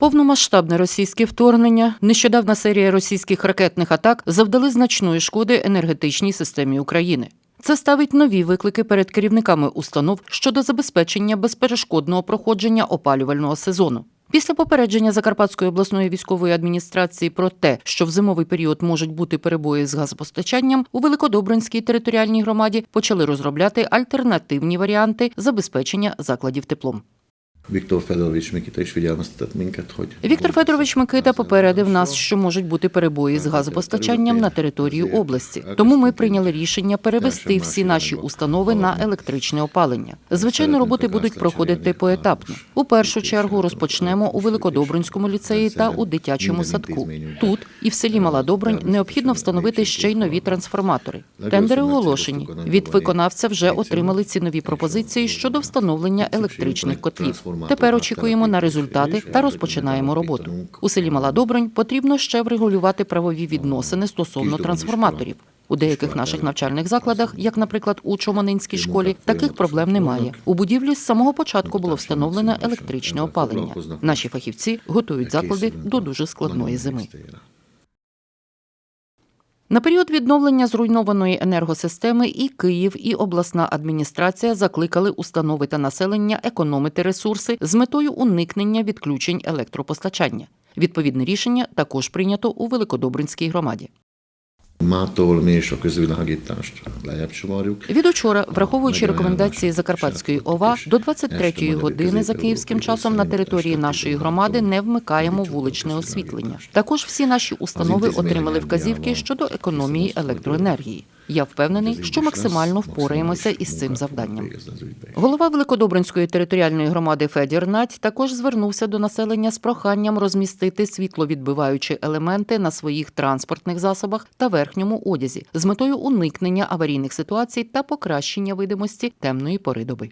Повномасштабне російське вторгнення, нещодавна серія російських ракетних атак завдали значної шкоди енергетичній системі України. Це ставить нові виклики перед керівниками установ щодо забезпечення безперешкодного проходження опалювального сезону. Після попередження Закарпатської обласної військової адміністрації про те, що в зимовий період можуть бути перебої з газопостачанням, у Великодобринській територіальній громаді почали розробляти альтернативні варіанти забезпечення закладів теплом. Віктор Федорович Микита figyelmeztetett minket, hogy... Віктор Федорович Микита попередив нас, що можуть бути перебої з газопостачанням на території області. Тому ми прийняли рішення перевести всі наші установи на електричне опалення. Звичайно, роботи будуть проходити поетапно. У першу чергу розпочнемо у Великодобринському ліцеї та у дитячому садку. Тут і в селі Мала Добринь необхідно встановити ще й нові трансформатори. Тендери оголошені. Від виконавця вже отримали цінові пропозиції щодо встановлення електричних котлів. Тепер очікуємо на результати та розпочинаємо роботу. У селі Мала Добронь потрібно ще врегулювати правові відносини стосовно трансформаторів. У деяких наших навчальних закладах, як, наприклад, у Чоманинській школі, таких проблем немає. У будівлі з самого початку було встановлено електричне опалення. Наші фахівці готують заклади до дуже складної зими. На період відновлення зруйнованої енергосистеми і Київ, і обласна адміністрація закликали установи та населення економити ресурси з метою уникнення відключень електропостачання. Відповідне рішення також прийнято у Великодобринській громаді. Mától mi is a közvilágítást lejjebb csavarjuk. Від учора, враховуючи рекомендації Закарпатської ОВА, до 23-ї години за київським часом на території нашої громади не вмикаємо вуличне освітлення. Також всі наші установи отримали вказівки щодо економії електроенергії. Я впевнений, що максимально впораємося із цим завданням. Голова Великодобринської територіальної громади Федір Надь також звернувся до населення з проханням розмістити світловідбиваючі елементи на своїх транспортних засобах та верхньому одязі з метою уникнення аварійних ситуацій та покращення видимості темної пори доби.